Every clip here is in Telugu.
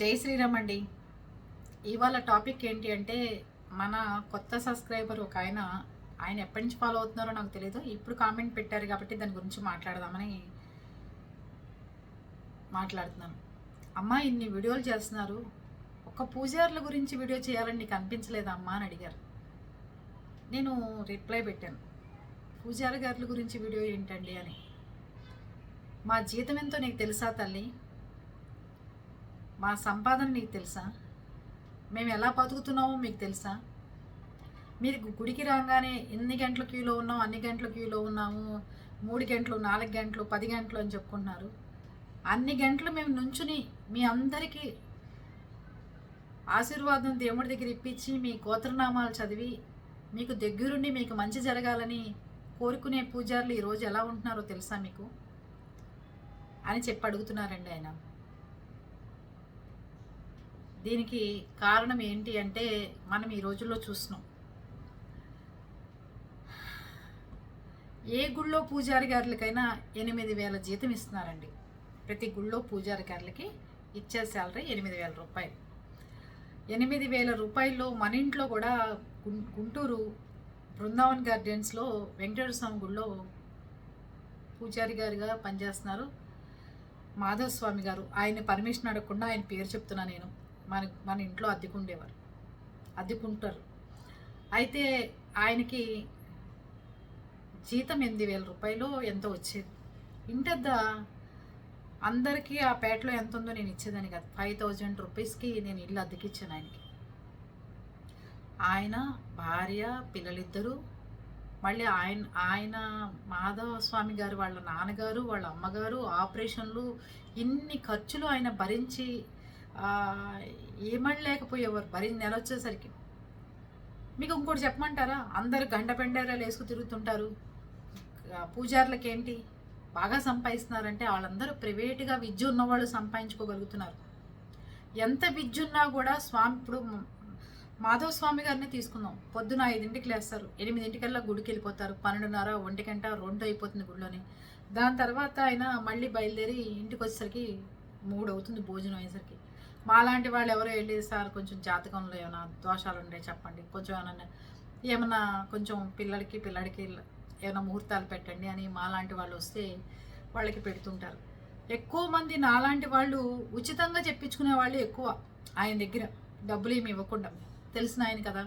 జై శ్రీరామ్ అండి. ఇవాళ టాపిక్ ఏంటి అంటే మన కొత్త సబ్స్క్రైబర్ ఒక ఆయన ఆయన ఎప్పటి నుంచి ఫాలో అవుతున్నారో నాకు తెలియదు ఇప్పుడు కామెంట్ పెట్టారు కాబట్టి దాని గురించి మాట్లాడదామని మాట్లాడుతున్నాను. అమ్మ ఇన్ని వీడియోలు చేస్తున్నారు. ఒక పూజారుల గురించి వీడియో చేయాలని నీకు అనిపించలేదా అమ్మా అని అడిగారు. నేను రిప్లై పెట్టాను. పూజారి గారుల గురించి వీడియో ఏంటండి అని. మా జీతం ఎంతో నీకు తెలుసా తల్లి? మా సంపాదన నీకు తెలుసా? మేము ఎలా బతుకుతున్నామో మీకు తెలుసా? మీరు గుడికి రాగానే ఎన్ని గంటల క్యూలో ఉన్నాం అన్ని గంటల క్యూలో ఉన్నాము మూడు గంటలు నాలుగు గంటలు పది గంటలు అని చెప్పుకుంటున్నారు. అన్ని గంటలు మేము నుంచుని మీ అందరికీ ఆశీర్వాదం దేవుడి దగ్గర ఇప్పించి మీ గోత్రనామాలు చదివి మీకు దగ్గరుండి మీకు మంచి జరగాలని కోరుకునే పూజారులు ఈరోజు ఎలా ఉంటున్నారో తెలుసా మీకు? అని చెప్పి అడుగుతున్నారండి ఆయన. దీనికి కారణం ఏంటి అంటే మనం ఈ రోజుల్లో చూస్తున్నాం. ఏ గుళ్ళో పూజారి గారులకైనా ఎనిమిది వేల జీతం ఇస్తున్నారండి. ప్రతి గుళ్ళో పూజారి గారులకి ఇచ్చే శాలరీ ఎనిమిది వేల రూపాయలు. ఎనిమిది వేల రూపాయల్లో మన ఇంట్లో కూడా గుం- గుంటూరు బృందావన్ గార్డెన్స్లో వెంకటేశ్వర స్వామి గుళ్ళో పూజారి గారిగా పనిచేస్తున్నారు మాధవ స్వామి గారు. ఆయన పర్మిషన్ అడగకుండా ఆయన పేరు చెప్తున్నా నేను. మన మన ఇంట్లో అద్దెకుండేవారు. అద్దెకుంటారు. అయితే ఆయనకి జీతం ఎనిమిది వేల రూపాయలు ఎంతో వచ్చేది. ఇంటద్ద? అందరికీ ఆ పేటలో ఎంత ఉందో నేను ఇచ్చేదాన్ని కాదు. ఫైవ్ థౌజండ్ రూపీస్కి నేను ఇల్లు అద్దెకిచ్చాను ఆయనకి. ఆయన భార్య పిల్లలిద్దరూ మళ్ళీ ఆయన ఆయన మాధవ స్వామి గారు వాళ్ళ నాన్నగారు వాళ్ళ అమ్మగారు ఆపరేషన్లు ఇన్ని ఖర్చులు ఆయన భరించి ఏమని లేకపోయేవారు మరి నెల వచ్చేసరికి. మీకు ఇంకోటి చెప్పమంటారా? అందరు గండ పెండారాలు వేసుకు తిరుగుతుంటారు. పూజారులకేంటి? బాగా సంపాదిస్తున్నారంటే వాళ్ళందరూ ప్రైవేటుగా విద్య ఉన్నవాళ్ళు సంపాదించుకోగలుగుతున్నారు. ఎంత విద్య ఉన్నా కూడా స్వామి ఇప్పుడు మాధవ స్వామి గారిని తీసుకుందాం. పొద్దున ఐదింటికి లేస్తారు. ఎనిమిదింటికల్లా గుడికి వెళ్ళిపోతారు పన్నెండున్నర ఒంటి గంట రెండు అయిపోతుంది గుడిలోని. దాని తర్వాత ఆయన మళ్ళీ బయలుదేరి ఇంటికి వచ్చేసరికి మూడు అవుతుంది భోజనం అయ్యేసరికి. మాలాంటి వాళ్ళు ఎవరో వెళ్ళి సార్? కొంచెం జాతకంలో ఏమైనా దోషాలు ఉండే చెప్పండి. కొంచెం ఏమైనా ఏమైనా కొంచెం పిల్లడికి పిల్లడికి ఏమైనా ముహూర్తాలు పెట్టండి అని మాలాంటి వాళ్ళు వస్తే వాళ్ళకి పెడుతుంటారు. ఎక్కువ మంది నాలాంటి వాళ్ళు ఉచితంగా చెప్పించుకునే వాళ్ళు ఎక్కువ ఆయన దగ్గర డబ్బులు ఏమి ఇవ్వకుండా. తెలిసిన ఆయన కదా.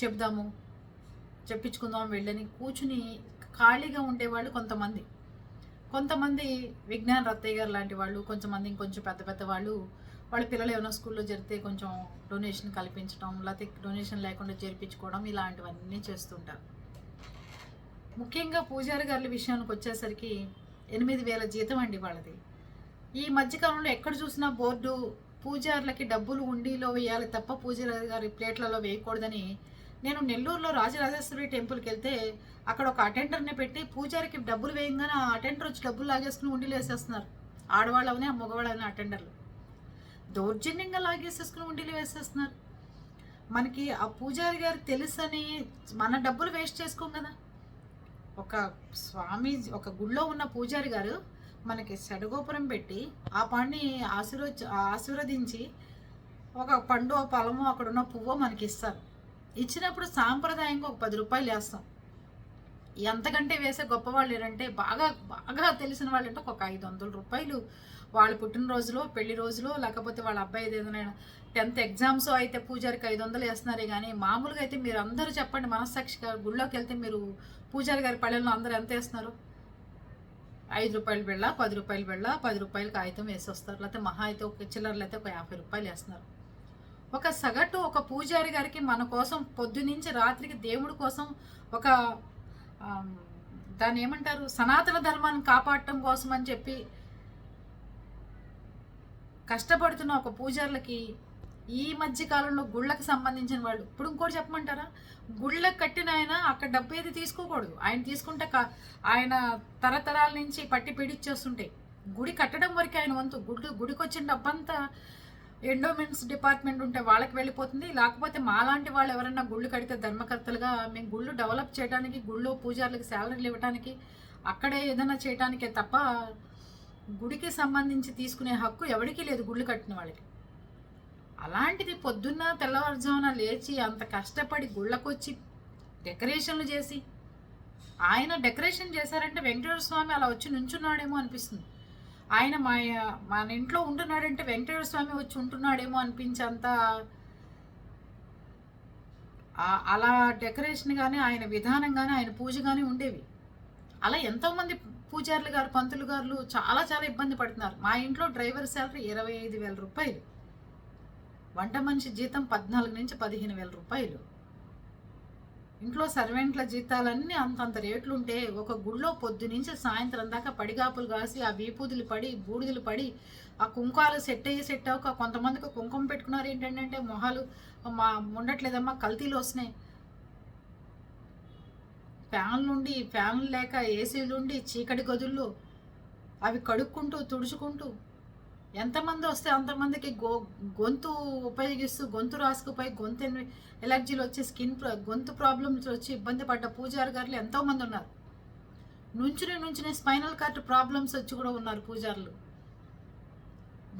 చెప్దాము చెప్పించుకుందాం వెళ్ళని కూర్చుని ఖాళీగా ఉండేవాళ్ళు కొంతమంది. కొంతమంది విజ్ఞాన రత్తయ్య గారు లాంటి వాళ్ళు కొంతమంది ఇంకొంచెం పెద్ద పెద్ద వాళ్ళు వాళ్ళ పిల్లలు ఏమైనా స్కూల్లో జరిగితే కొంచెం డొనేషన్ కల్పించడం లేకపోతే డొనేషన్ లేకుండా చేర్పించుకోవడం ఇలాంటివన్నీ చేస్తుంటారు. ముఖ్యంగా పూజారి గారి విషయానికి వచ్చేసరికి ఎనిమిది వేల జీతం అండి వాళ్ళది. ఈ మధ్యకాలంలో ఎక్కడ చూసినా బోర్డు పూజారులకి డబ్బులు ఉండిలో వేయాలి తప్ప పూజారి గారి ప్లేట్లలో వేయకూడదని నేను నెల్లూరులో రాజరాజేశ్వరి టెంపుల్కి వెళ్తే అక్కడ ఒక అటెండర్ని పెట్టి పూజారికి డబ్బులు వేయంగానే ఆ అటెండర్ వచ్చి డబ్బులు లాగేసుకుని ఉండిలో వేసేస్తున్నారు ఆడవాళ్ళని ఆ మగవాళ్ళని అటెండర్లు. దౌర్జన్యంగా లాగేసేసుకుని ఉండిలు వేసేస్తున్నారు మనకి ఆ పూజారి గారు తెలుసని మన డబ్బులు వేస్ట్ చేసుకోం కదా. ఒక స్వామి ఒక గుళ్ళో ఉన్న పూజారి గారు మనకి షడగోపురం పెట్టి ఆ పండుని ఆశీర్వ ఆశీర్వదించి ఒక పండు ఒక పొలము అక్కడ ఉన్న పువ్వు మనకి ఇస్తారు ఇచ్చినప్పుడు సాంప్రదాయంగా ఒక పది రూపాయలు వేస్తాం. ఎంతకంటే వేసే గొప్ప వాళ్ళు ఏంటంటే బాగా బాగా తెలిసిన వాళ్ళు అంటే ఒక ఐదు వందల రూపాయలు. వాళ్ళ పుట్టినరోజులో పెళ్ళి రోజులో లేకపోతే వాళ్ళ అబ్బాయి ఏదైనా టెన్త్ ఎగ్జామ్స్ అయితే పూజారికి ఐదు వందలు వేస్తున్నారే కానీ మామూలుగా అయితే మీరు అందరూ చెప్పండి మనస్సాక్షిగా గుళ్ళోకి వెళ్తే మీరు పూజారి గారి పల్లెల్లో అందరూ ఎంత వేస్తున్నారు? ఐదు రూపాయలు బిళ్ళ పది రూపాయలు వెళ్ళా పది రూపాయలు కాగితం వేసి వస్తారు. లేకపోతే మహా అయితే ఒక చిల్లరలు అయితే ఒక యాభై రూపాయలు వేస్తున్నారు. ఒక సగటు ఒక పూజారి గారికి మన కోసం పొద్దునుంచి రాత్రికి దేవుడి కోసం ఒక దాన్ని ఏమంటారు? సనాతన ధర్మాన్ని కాపాడటం కోసం అని చెప్పి కష్టపడుతున్న ఒక పూజారులకి ఈ మధ్య కాలంలో గుళ్ళకి సంబంధించిన వాళ్ళు ఇప్పుడు ఇంకోటి చెప్పమంటారా? గుళ్ళకి కట్టిన ఆయన అక్కడ డబ్బు ఏది తీసుకోకూడదు. ఆయన తీసుకుంటే ఆయన తరతరాల నుంచి పట్టి పీడిచ్చేస్తుంటాయి గుడి కట్టడం వరకు ఆయన వంతు గుడి గుడికి వచ్చిన డబ్బంతా ఎండోమెంట్స్ డిపార్ట్మెంట్ ఉంటే వాళ్ళకి వెళ్ళిపోతుంది. లేకపోతే మాలాంటి వాళ్ళు ఎవరైనా గుళ్ళు కడితే ధర్మకర్తలుగా మేము గుళ్ళు డెవలప్ చేయడానికి గుళ్ళు పూజారులకు శాలరీలు ఇవ్వడానికి అక్కడే ఏదైనా చేయడానికే తప్ప గుడికి సంబంధించి తీసుకునే హక్కు ఎవరికీ లేదు గుళ్ళు కట్టిన వాళ్ళకి. అలాంటిది పొద్దున్న తెల్లవారుజామున లేచి అంత కష్టపడి గుళ్ళకొచ్చి డెకరేషన్లు చేసి ఆయన డెకరేషన్ చేశారంటే వెంకటేశ్వర స్వామి అలా వచ్చి నుంచున్నాడేమో అనిపిస్తుంది. ఆయన మా మన ఇంట్లో ఉంటున్నాడంటే వెంకటేశ్వర స్వామి వచ్చి ఉంటున్నాడేమో అనిపించేంత అలా డెకరేషన్ కానీ ఆయన విధానం కానీ ఆయన పూజ కానీ ఉండేవి. అలా ఎంతోమంది పూజారులు గారు పంతులు గారులు చాలా చాలా ఇబ్బంది పడుతున్నారు. మా ఇంట్లో డ్రైవర్ శాలరీ ఇరవై ఐదు వేల రూపాయలు. వంట మనిషి జీతం పద్నాలుగు నుంచి పదిహేను వేల రూపాయలు. ఇంట్లో సర్వెంట్ల జీతాలన్నీ అంతంత రేట్లుంటే ఒక గుళ్ళో పొద్దునుంచి సాయంత్రం దాకా పడిగాపులు కాసి ఆ వీపూదులు పడి బూడిదలు పడి ఆ కుంకాలు సెట్ అయ్యి సెట్ అవ్వక కొంతమందికి కుంకుమ పెట్టుకున్నారు ఏంటంటే మొహాలు మా ఉండట్లేదమ్మా కల్తీలు వస్తున్నాయి. ఫ్యాన్లుండి ఫ్యాన్లు లేక ఏసీలు ఉండి చీకటి గదుల్లో అవి కడుక్కుంటూ తుడుచుకుంటూ ఎంతమంది వస్తే అంతమందికి గో గొంతు ఉపయోగిస్తూ గొంతు రాసుకుపోయి గొంతు ఎలర్జీలు వచ్చి స్కిన్ గొంతు ప్రాబ్లమ్స్ వచ్చి ఇబ్బంది పడ్డ పూజారి గారులు ఎంతోమంది ఉన్నారు. నుంచుని నుంచుని స్పైనల్ కార్డ్ ప్రాబ్లమ్స్ వచ్చి కూడా ఉన్నారు పూజారులు.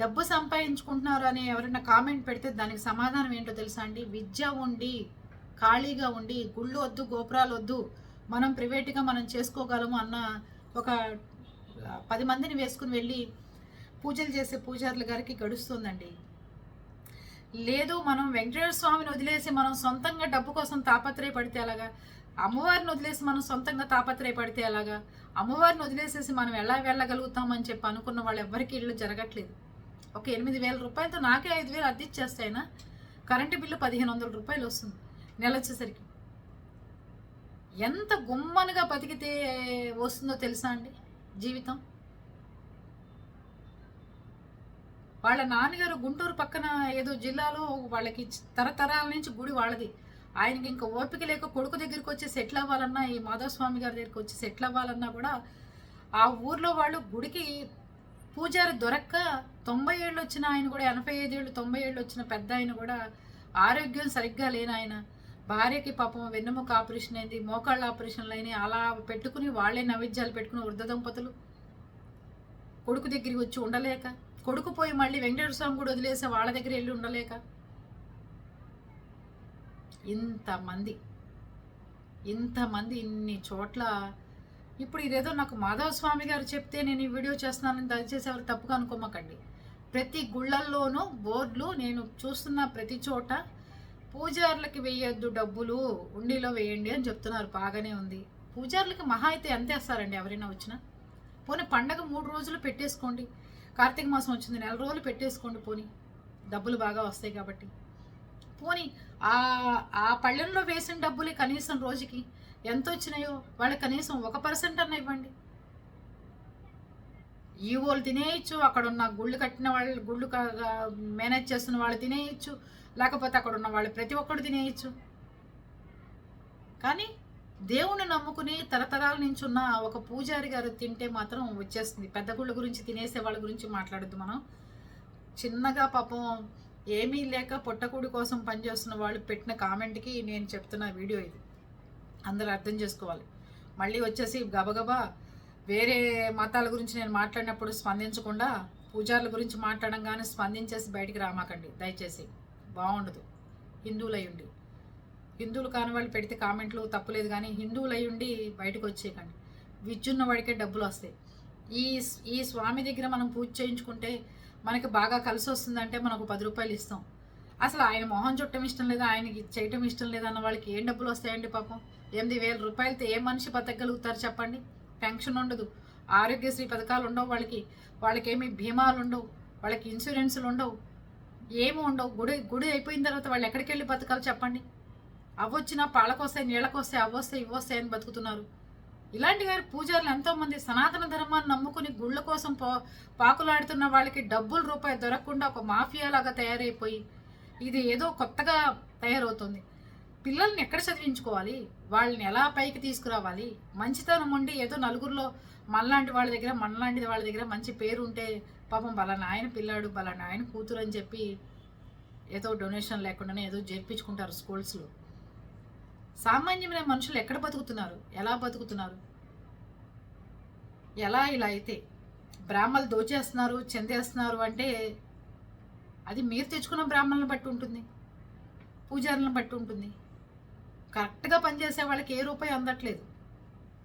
డబ్బు సంపాదించుకుంటున్నారు అని ఎవరైనా కామెంట్ పెడితే దానికి సమాధానం ఏంటో తెలుసా అండి? విద్య ఉండి ఖాళీగా ఉండి గుళ్ళు వద్దు గోపురాలు వద్దు మనం ప్రైవేట్గా మనం చేసుకోగలము అన్న ఒక పది మందిని వేసుకుని వెళ్ళి పూజలు చేసే పూజారుల గారికి గడుస్తుందండి. లేదు మనం వెంకటేశ్వర స్వామిని వదిలేసి మనం సొంతంగా డబ్బు కోసం తాపత్రయపడితే అలాగా అమ్మవారిని వదిలేసి మనం సొంతంగా తాపత్రయపడితే అలాగా అమ్మవారిని వదిలేసేసి మనం ఎలా వెళ్ళగలుగుతామని చెప్పి అనుకున్న వాళ్ళు ఎవ్వరికీ ఇళ్ళు జరగట్లేదు. ఒక ఎనిమిది వేల రూపాయలతో నాకే ఐదు వేలు అద్దె కరెంటు బిల్లు పదిహేను వందల రూపాయలు వస్తుంది నెల వచ్చేసరికి ఎంత గుమ్మనుగా బతికితే వస్తుందో తెలుసా అండి జీవితం? వాళ్ళ నాన్నగారు గుంటూరు పక్కన ఏదో జిల్లాలో వాళ్ళకి తరతరాల నుంచి గుడి వాళ్ళది. ఆయనకి ఇంకా ఓపిక లేక కొడుకు దగ్గరికి వచ్చి సెటిల్ అవ్వాలన్నా ఈ మాధవస్వామి గారి దగ్గరికి వచ్చి సెటిల్ అవ్వాలన్నా కూడా ఆ ఊర్లో వాళ్ళు గుడికి పూజారి దొరక్క తొంభై ఏళ్ళు వచ్చిన ఆయన కూడా ఎనభై ఐదేళ్ళు తొంభై ఏళ్ళు వచ్చిన పెద్ద ఆయన కూడా ఆరోగ్యం సరిగ్గా లేని ఆయన. భార్యకి పాపం వెన్నెముక ఆపరేషన్ అయింది మోకాళ్ళ ఆపరేషన్లు అయినాయి. అలా పెట్టుకుని వాళ్ళే నైవేద్యాలు పెట్టుకుని వృద్ధ దంపతులు. కొడుకు దగ్గరికి వచ్చి ఉండలేక కొడుకు పోయి మళ్ళీ వెంకటేశ్వర స్వామి కూడా వదిలేసి వాళ్ళ దగ్గర వెళ్ళి ఉండలేక? ఇంతమంది ఇంతమంది ఇన్ని చోట్ల. ఇప్పుడు ఇదేదో నాకు మాధవ స్వామి గారు చెప్తే నేను ఈ వీడియో చేస్తున్నానని దయచేసి ఎవరు తప్పుగా అనుకోమకండి. ప్రతి గుళ్ళల్లోనూ బోర్డులు నేను చూస్తున్న ప్రతి చోట పూజారులకి వేయొద్దు డబ్బులు ఉండిలో వేయండి అని చెప్తున్నారు. బాగానే ఉంది. పూజారులకి మహా అయితే ఎంత వేస్తారండి ఎవరైనా వచ్చినా? పోనీ పండగ మూడు రోజులు పెట్టేసుకోండి. కార్తీక మాసం వచ్చింది నెల రోజులు పెట్టేసుకోండి పోనీ. డబ్బులు బాగా వస్తాయి కాబట్టి. పోనీ ఆ ఆ పళ్ళెంలో వేసిన డబ్బులే కనీసం రోజుకి ఎంత వచ్చినాయో వాళ్ళకి కనీసం ఒక పర్సెంట్ అన్న ఇవ్వండి. ఈ వాళ్ళు తినేయచ్చు అక్కడ ఉన్న గుళ్ళు కట్టిన వాళ్ళు గుళ్ళు మేనేజ్ చేస్తున్న వాళ్ళు తినేయచ్చు లేకపోతే అక్కడ ఉన్న వాళ్ళు ప్రతి ఒక్కరు తినేయచ్చు. కానీ దేవుణ్ణి నమ్ముకుని తరతరాల నుంచి ఉన్న ఒక పూజారి గారు తింటే మాత్రం వచ్చేస్తుంది. పెద్ద గుళ్ళ గురించి తినేసే వాళ్ళ గురించి మాట్లాడద్దు మనం. చిన్నగా పాపం ఏమీ లేక పొట్టకూడి కోసం పనిచేస్తున్న వాళ్ళు పెట్టిన కామెంట్కి నేను చెప్తున్న వీడియో ఇది. అందరూ అర్థం చేసుకోవాలి. మళ్ళీ వచ్చేసి గబగబా వేరే మతాల గురించి నేను మాట్లాడినప్పుడు స్పందించకుండా పూజారుల గురించి మాట్లాడంగానే స్పందించేసి బయటికి రామాకండి. దయచేసి. బాగుండదు. హిందువులు అయ్యుండి హిందువులు కాని వాళ్ళు పెడితే కామెంట్లు తప్పులేదు కానీ హిందువులు అయ్యుండి బయటకు వచ్చేయకండి. విద్యున్న వాడికే డబ్బులు వస్తాయి. ఈ ఈ స్వామి దగ్గర మనం పూజ చేయించుకుంటే మనకి బాగా కలిసి వస్తుందంటే మనకు పది రూపాయలు ఇస్తాం. అసలు ఆయన మొహం చుట్టం ఇష్టం లేదా ఆయనకి చేయటం ఇష్టం లేదా అన్న వాళ్ళకి ఏం డబ్బులు వస్తాయండి పాపం? ఎనిమిది వేల రూపాయలతో ఏ మనిషి బతకగలుగుతారు చెప్పండి? పెన్షన్ ఉండదు. ఆరోగ్యశ్రీ పథకాలు ఉండవు వాళ్ళకి. వాళ్ళకి ఏమి భీమాలు ఉండవు. వాళ్ళకి ఇన్సూరెన్సులు ఉండవు. ఏమి ఉండవు. గుడి గుడి అయిపోయిన తర్వాత వాళ్ళు ఎక్కడికి వెళ్ళి బతకాలి చెప్పండి? అవొచ్చినా పాలకొస్తాయి నీళ్ళకొస్తాయి అవొస్తాయి ఇవ్వొస్తాయి అని బతుకుతున్నారు. ఇలాంటి గారి పూజారులు ఎంతోమంది సనాతన ధర్మాన్ని నమ్ముకుని గుళ్ళ కోసం పో పాకులాడుతున్న వాళ్ళకి డబ్బులు రూపాయి దొరకకుండా ఒక మాఫియా లాగా తయారైపోయి ఇది ఏదో కొత్తగా తయారవుతుంది. పిల్లల్ని ఎక్కడ చదివించుకోవాలి? వాళ్ళని ఎలా పైకి తీసుకురావాలి? మంచితనం ఉండి ఏదో నలుగురిలో మనలాంటి వాళ్ళ దగ్గర మనలాంటి వాళ్ళ దగ్గర మంచి పేరు ఉంటే పాపం బలా ఆయన పిల్లాడు బలా ఆయన కూతురు అని చెప్పి ఏదో డొనేషన్ లేకుండానే ఏదో చేర్పించుకుంటారు స్కూల్స్లో. సామాన్యమైన మనుషులు ఎక్కడ బతుకుతున్నారు? ఎలా బతుకుతున్నారు? ఎలా ఇలా అయితే బ్రాహ్మలు దోచేస్తున్నారు చెందేస్తున్నారు అంటే అది మీరు తెచ్చుకున్న బ్రాహ్మణులను బట్టి ఉంటుంది. పూజారులను బట్టి ఉంటుంది. కరెక్ట్గా పనిచేసే వాళ్ళకి ఏ రూపాయి అందట్లేదు.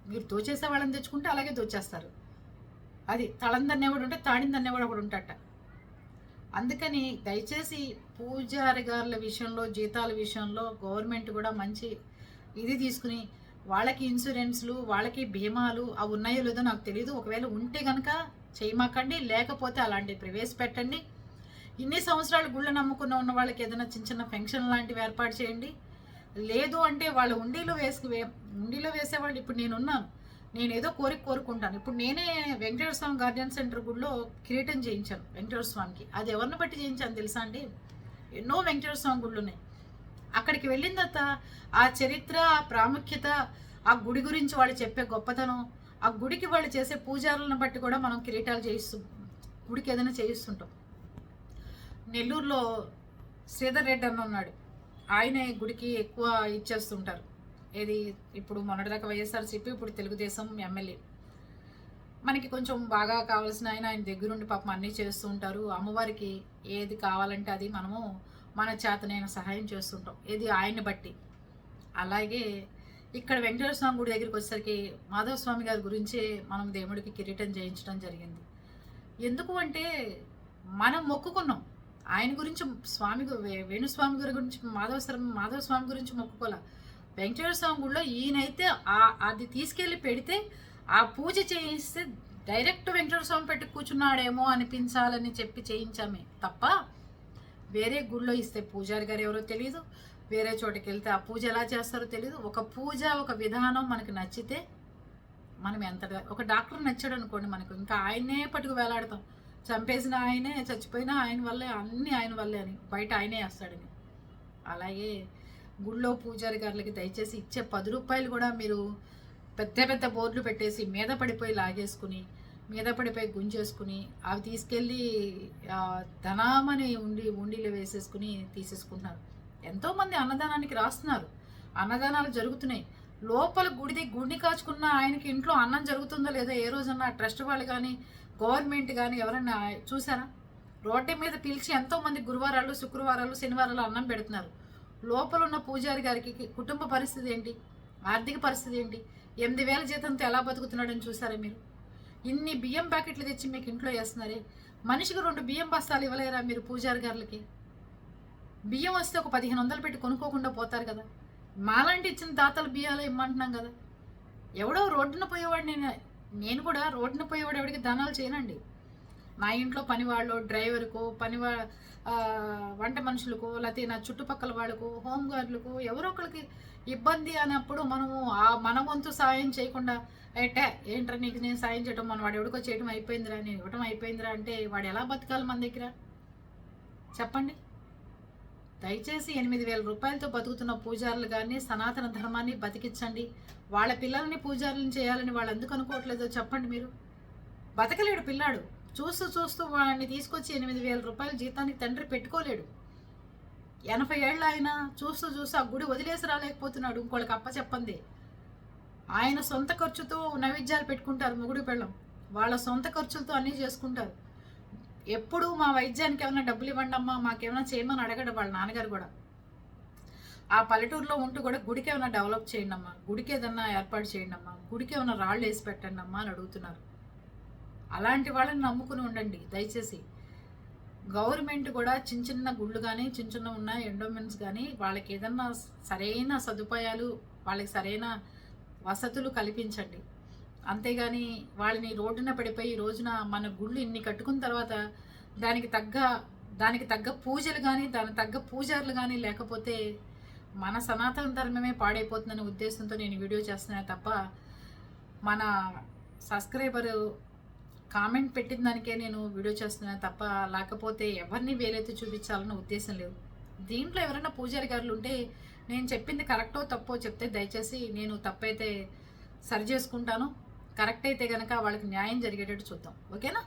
మీరు దోచేసే వాళ్ళని తెచ్చుకుంటే అలాగే దోచేస్తారు. అది తలందన్నేవాడు ఉంటే తాడిందన్నేవాడు ఒకడు ఉంటాట. అందుకని దయచేసి పూజారి గారుల విషయంలో జీతాల విషయంలో గవర్నమెంట్ కూడా మంచి ఇది తీసుకుని వాళ్ళకి ఇన్సూరెన్స్లు వాళ్ళకి బీమాలు అవి ఉన్నాయో లేదో నాకు తెలియదు ఒకవేళ ఉంటే కనుక చేయమాకండి లేకపోతే అలాంటివి ప్రవేశపెట్టండి. ఇన్ని సంవత్సరాలు గుళ్ళ నమ్ముకున్న ఉన్న వాళ్ళకి ఏదైనా చిన్న చిన్న ఫంక్షన్ లాంటివి ఏర్పాటు చేయండి. లేదు అంటే వాళ్ళ ఉండీలో వేసుకు వే ఉండిలో వేసేవాళ్ళు ఇప్పుడు నేనున్నాను. నేను ఏదో కోరిక కోరుకుంటాను. ఇప్పుడు నేనే వెంకటేశ్వర స్వామి గార్డెన్ సెంటర్ గుడిలో కిరీటం చేయించాను వెంకటేశ్వర స్వామికి. అది ఎవరిని బట్టి చేయించాను తెలుసా అండి? ఎన్నో వెంకటేశ్వర స్వామి గుళ్ళు ఉన్నాయి. అక్కడికి వెళ్ళిన తర్వాత ఆ చరిత్ర ఆ ప్రాముఖ్యత ఆ గుడి గురించి వాళ్ళు చెప్పే గొప్పతనం ఆ గుడికి వాళ్ళు చేసే పూజారులను బట్టి కూడా మనం కిరీటాలు చేయిస్తూ గుడికి ఏదైనా చేయిస్తుంటాం. నెల్లూరులో శ్రీధర్ రెడ్డి అన్న ఉన్నాడు. ఆయనే గుడికి ఎక్కువ ఇచ్చేస్తుంటారు. ఏది ఇప్పుడు మొన్నటిదాకా వైఎస్ఆర్సీపీ ఇప్పుడు తెలుగుదేశం ఎమ్మెల్యే. మనకి కొంచెం బాగా కావాల్సిన ఆయన ఆయన దగ్గరుండి పాపం అన్నీ చేస్తూ ఉంటారు అమ్మవారికి ఏది కావాలంటే అది మనము మన చేతనైనా సహాయం చేస్తుంటాం. ఇది ఆయన్ని బట్టి. అలాగే ఇక్కడ వెంకటేశ్వర స్వామి గుడి దగ్గరికి వచ్చేసరికి మాధవ స్వామి గారి గురించి మనం దేవుడికి కిరీటం చేయించడం జరిగింది. ఎందుకు అంటే మనం మొక్కుకున్నాం. ఆయన గురించి స్వామి గు- వేణుస్వామి గారి గురించి మాధవ మాధవ స్వామి గురించి మొక్కుకోలే వెంకటేశ్వర స్వామి గుడిలో ఈయనైతే అది తీసుకెళ్ళి పెడితే ఆ పూజ చేయిస్తే డైరెక్ట్ వెంకటేశ్వర స్వామి పెట్టి కూర్చున్నాడేమో అనిపించాలని చెప్పి చేయించామే తప్ప వేరే గుళ్ళో ఇస్తే పూజారి గారు ఎవరో తెలియదు వేరే చోటకి వెళ్తే ఆ పూజ ఎలా చేస్తారో తెలియదు ఒక పూజ ఒక విధానం మనకు నచ్చితే మనం ఎంత ఒక డాక్టర్ నచ్చాడు అనుకోండి మనకు. ఇంకా ఆయనే పట్టుకు వేలాడతాం. చంపేసిన ఆయనే చచ్చిపోయినా ఆయన వల్లే అన్నీ ఆయన వల్లే అని. బయట ఆయనే వేస్తాడని. అలాగే గుళ్ళో పూజారి గారులకి దయచేసి ఇచ్చే పది రూపాయలు కూడా మీరు పెద్ద పెద్ద బోర్డులు పెట్టేసి మీద పడిపోయి లాగేసుకుని మీద పడిపోయి గుంజేసుకుని అవి తీసుకెళ్ళి ధనామని ఉండి ఉండిలో వేసేసుకుని తీసేసుకుంటున్నారు. ఎంతోమంది అన్నదానానికి రాస్తున్నారు. అన్నదానాలు జరుగుతున్నాయి. లోపల గుడిది గుడిని కాచుకున్న ఆయనకి ఇంట్లో అన్నం జరుగుతుందో లేదో ఏ రోజన్నా ట్రస్ట్ వాళ్ళు కానీ గవర్నమెంట్ కానీ ఎవరైనా చూసారా? రోడ్డు మీద పిలిచి ఎంతోమంది గురువారాలు శుక్రవారాలు శనివారాలు అన్నం పెడుతున్నారు. లోపల ఉన్న పూజారి గారికి కుటుంబ పరిస్థితి ఏంటి? ఆర్థిక పరిస్థితి ఏంటి? ఎనిమిది వేల జీతంతో ఎలా బతుకుతున్నాడని చూసారా మీరు? ఇన్ని బియ్యం ప్యాకెట్లు తెచ్చి మీకు ఇంట్లో వేస్తున్నారే? మనిషికి రెండు బియ్యం బస్తాలు ఇవ్వలేరా మీరు పూజారి గారులకి బియ్యం వస్తే ఒక పదిహేను వందలు పెట్టి కొనుక్కోకుండా పోతారు కదా. మాలాంటి ఇచ్చిన దాతలు బియ్యాలు ఇమ్మంటున్నాం కదా. ఎవడో రోడ్డున పోయేవాడు నేను. నేను కూడా రోడ్డున పోయేవాడు ఎవడికి దానాలు చేయనండి. నా ఇంట్లో పనివాళ్ళు డ్రైవర్కు పనివా వంట మనుషులకు లేకపోతే నా చుట్టుపక్కల వాళ్ళకు హోమ్ గార్డులకు ఎవరో ఒకరికి ఇబ్బంది అన్నప్పుడు మనము ఆ మన వంతు సాయం చేయకుండా ఏటే ఏంట్రా నీకు నేను సాయం చేయడం మన వాడు ఎవడికో చేయడం అయిపోయిందిరా నేను ఇవ్వడం అయిపోయిందిరా అంటే వాడు ఎలా బతకాలి మన దగ్గర? చెప్పండి. దయచేసి ఎనిమిది వేల రూపాయలతో బతుకుతున్న పూజారులు కానీ సనాతన ధర్మాన్ని బతికించండి. వాళ్ళ పిల్లల్ని పూజారులను చేయాలని వాళ్ళు ఎందుకు అనుకోవట్లేదో చెప్పండి మీరు. బతకలేడు పిల్లాడు. చూస్తూ చూస్తూ వాడిని తీసుకొచ్చి ఎనిమిది వేల రూపాయల జీతానికి తండ్రి పెట్టుకోలేడు. ఎనభై ఏళ్ళు ఆయన చూస్తూ చూస్తూ ఆ గుడి వదిలేసి రాలేకపోతున్నాడు ఇంకోళ్ళకి అప్ప చెప్పంది. ఆయన సొంత ఖర్చుతో నైవేద్యాలు పెట్టుకుంటారు మొగుడు పెళ్ళం. వాళ్ళ సొంత ఖర్చులతో అన్నీ చేసుకుంటారు. ఎప్పుడు మా వైద్యానికి ఏమైనా డబ్బులు ఇవ్వండి అమ్మా మాకేమైనా చేయమని అడగడు వాళ్ళ నాన్నగారు కూడా. ఆ పల్లెటూరులో ఉంటూ కూడా గుడికి ఏమైనా డెవలప్ చేయండి అమ్మా గుడికి ఏదన్నా ఏర్పాటు చేయండి అమ్మా గుడికి ఏమైనా రాళ్ళు వేసి పెట్టండి అమ్మా అని అడుగుతున్నారు. అలాంటి వాళ్ళని నమ్ముకుని ఉండండి దయచేసి. గవర్నమెంట్ కూడా చిన్న చిన్న గుళ్ళు కానీ చిన్న చిన్న ఉన్న ఎండోమెంట్స్ కానీ వాళ్ళకి ఏదన్నా సరైన సదుపాయాలు వాళ్ళకి సరైన వసతులు కల్పించండి. అంతేగాని వాళ్ళని రోడ్డున పడిపోయి రోజున మన గుళ్ళు ఇన్ని కట్టుకున్న తర్వాత దానికి తగ్గ దానికి తగ్గ పూజలు కానీ దానికి తగ్గ పూజారులు కానీ లేకపోతే మన సనాతన ధర్మమే పాడైపోతుందనే ఉద్దేశంతో నేను వీడియో చేస్తున్నాను తప్ప మన సబ్స్క్రైబరు కామెంట్ పెట్టిన దానికే నేను వీడియో చేస్తున్నాను తప్ప లేకపోతే ఎవరిని వేలైతే చూపించాలన్న ఉద్దేశం లేదు. దీంట్లో ఎవరైనా పూజారి గారులు ఉంటే నేను చెప్పింది కరెక్టో తప్పో చెప్తే దయచేసి నేను తప్పైతే సరి చేసుకుంటాను. కరెక్ట్ అయితే కనుక వాళ్ళకి న్యాయం జరిగేటట్టు చూద్దాం. ఓకేనా?